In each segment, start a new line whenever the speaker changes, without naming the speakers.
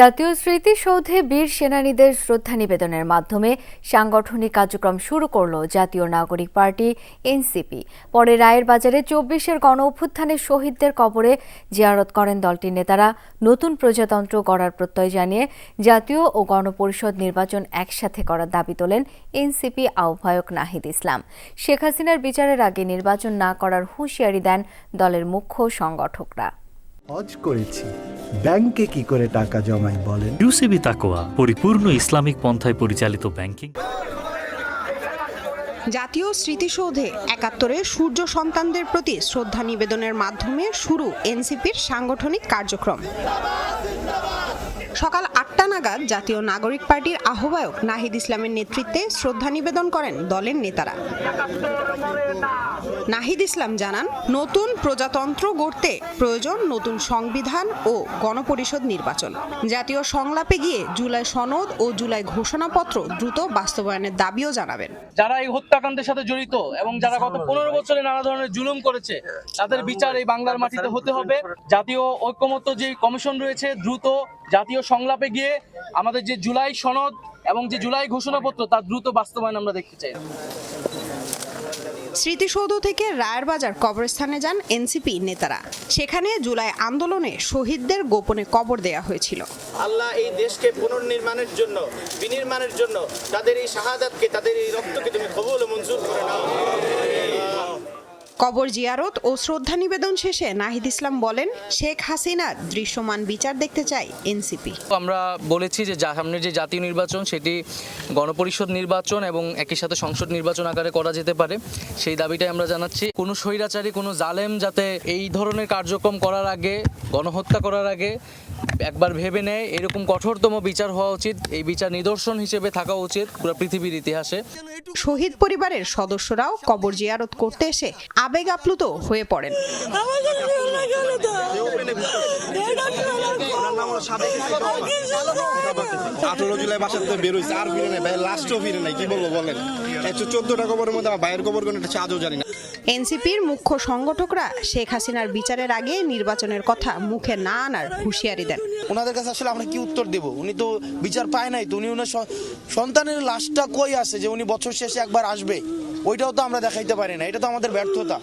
জাতীয় স্মৃতিসৌধে বীর সেনানীদের শ্রদ্ধা নিবেদনের মাধ্যমে সাংগঠনিক কার্যক্রম শুরু করল জাতীয় নাগরিক পার্টি, এনসিপি। পরে রায়ের বাজারে চব্বিশের গণ অভ্যুত্থানের শহীদদের কবরে জিয়ারত করেন দলটির নেতারা। নতুন প্রজাতন্ত্র গড়ার প্রত্যয় জানিয়ে জাতীয় ও গণপরিষদ নির্বাচন একসাথে করার দাবি তোলেন এনসিপি আহ্বায়ক নাহিদ ইসলাম। শেখ হাসিনার বিচারের আগে নির্বাচন না করার হুঁশিয়ারি দেন দলের মুখ্য সংগঠকরা।
ব্যাংকে কি করে টাকা জমাই বলেন?
ইউসিবি তাকোয়া পরিপূর্ণ ইসলামিক পন্থায় পরিচালিত ব্যাংকিং।
জাতীয় স্মৃতিসৌধে একাত্তরে সূর্য সন্তানদের প্রতি শ্রদ্ধা নিবেদনের মাধ্যমে শুরু এনসিপির সাংগঠনিক কার্যক্রম। সকাল আটটা নাগাদ জাতীয় নাগরিক পার্টির আহ্বায়ক নাহিদ ইসলামের নেতৃত্বে শ্রদ্ধা নিবেদন করেন দলের নেতারা। নাহিদ ইসলাম জানান নতুন প্রজাতন্ত্র গড়তে প্রয়োজন নতুন সংবিধান ও গণপরিষদ নির্বাচন। জাতীয় সংলাপে গিয়ে জুলাই সনদ ও জুলাই ঘোষণাপত্র দ্রুত বাস্তবায়নের দাবিও জানাবেন।
যারা এই হত্যাকাণ্ডের সাথে জড়িত এবং যারা গত পনেরো বছরে নানা ধরনের জুলুম করেছে তাদের বিচার এই বাংলার মাটিতে হতে হবে। জাতীয় ঐক্যমত্য যে কমিশন রয়েছে দ্রুত জাতীয় সংলাপে গিয়ে আমাদের যে জুলাই সনদ এবং যে জুলাই ঘোষণাপত্র তার দ্রুত বাস্তবায়ন আমরা দেখতে চাই।
স্মৃতিসৌধ থেকে রায়ের বাজার কবরস্থানে যান এনসিপি নেতারা। সেখানে জুলাই আন্দোলনে শহীদদের গোপনে কবর দেয়া হয়েছিল।
আল্লাহ এই দেশকে পুনর্নির্মাণের জন্য বিনির্মাণের জন্য তাদের এই শাহাদাতকে তাদের এই রক্তকে তুমি কবুল ও মঞ্জুর করে নাও।
কবর জিয়ারত ও শ্রদ্ধা নিবেদন শেষে নাহিদ ইসলাম বলেন, শেখ হাসিনার দৃশ্যমান বিচার দেখতে চাই এনসিপি।
আমরা বলেছি যা- সামনের যে জাতীয় নির্বাচন, সেটি গণপরিষদ নির্বাচন এবং একই সাথে সংসদ নির্বাচন আকারে করা যেতে পারে। সেই দাবিটাই আমরা জানাচ্ছি। কোনো স্বৈরাচারী, কোনো জালেম যাতে এই ধরনের কার্যক্রম করার আগে, গণহত্যা করার আগে একবার ভেবে নেয়, এরকম কঠোরতম বিচার হওয়া উচিত। এই বিচার নিদর্শন হিসেবে থাকা উচিত পুরো পৃথিবীর ইতিহাসে।
শহীদ পরিবারের সদস্যরাও কবর জিয়ারত করতে এসে আবেগ আপ্লুত হয়ে পড়েন।
আঠারো জুলাই বাসার তো বেরোইছে আর ফিরে নাই। লাস্টও ফিরে নাই, কি বলব বলেন? একশো চোদ্দটা কবরের মধ্যে আমার ভাইয়ের কবর কোনো একটা আজও জানি না।
এনসিপির মুখ্য সংগঠকরা শেখ হাসিনার বিচারের আগে নির্বাচনের কথা মুখে না আনার হুঁশিয়ারি দেন।
ওনাদের কাছে আসলে আমরা কি উত্তর দেব? উনি তো বিচার পায় নাই তো উনি ওনার স- সন্তানের লাশটা কই আছে যে উনি বছর শেষে একবার আসবে? ওইটাও তো আমরা দেখাইতে পারি না এটা তো আমাদের ব্যর্থতা।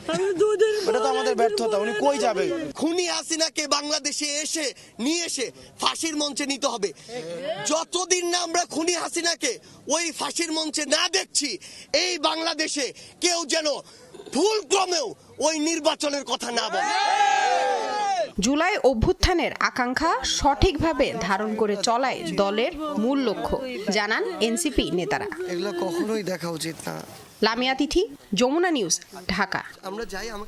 এটা তো আমাদের ব্যর্থতা উনি কই যাবে?
খুনি হাসিনাকে বাংলাদেশে এসে নিয়ে এসে ফাঁসির মঞ্চে নিতে হবে। যতদিন না আমরা খুনি হাসিনাকে ওই ফাঁসির মঞ্চে না দেখছি এই বাংলাদেশে কেউ যেন ভুল ক্রমেও ওই নির্বাচনের কথা না বলে।
জুলাই অভ্যুত্থানের আকাঙ্ক্ষা সঠিকভাবে ধারণ করে চলায় দলের মূল লক্ষ্য জানান এনসিপি নেতারা।
এগুলো কখনোই দেখা উচিত না।
লামিয়া তিথি যমুনা নিউজ ঢাকা।
আমরা যাই আমার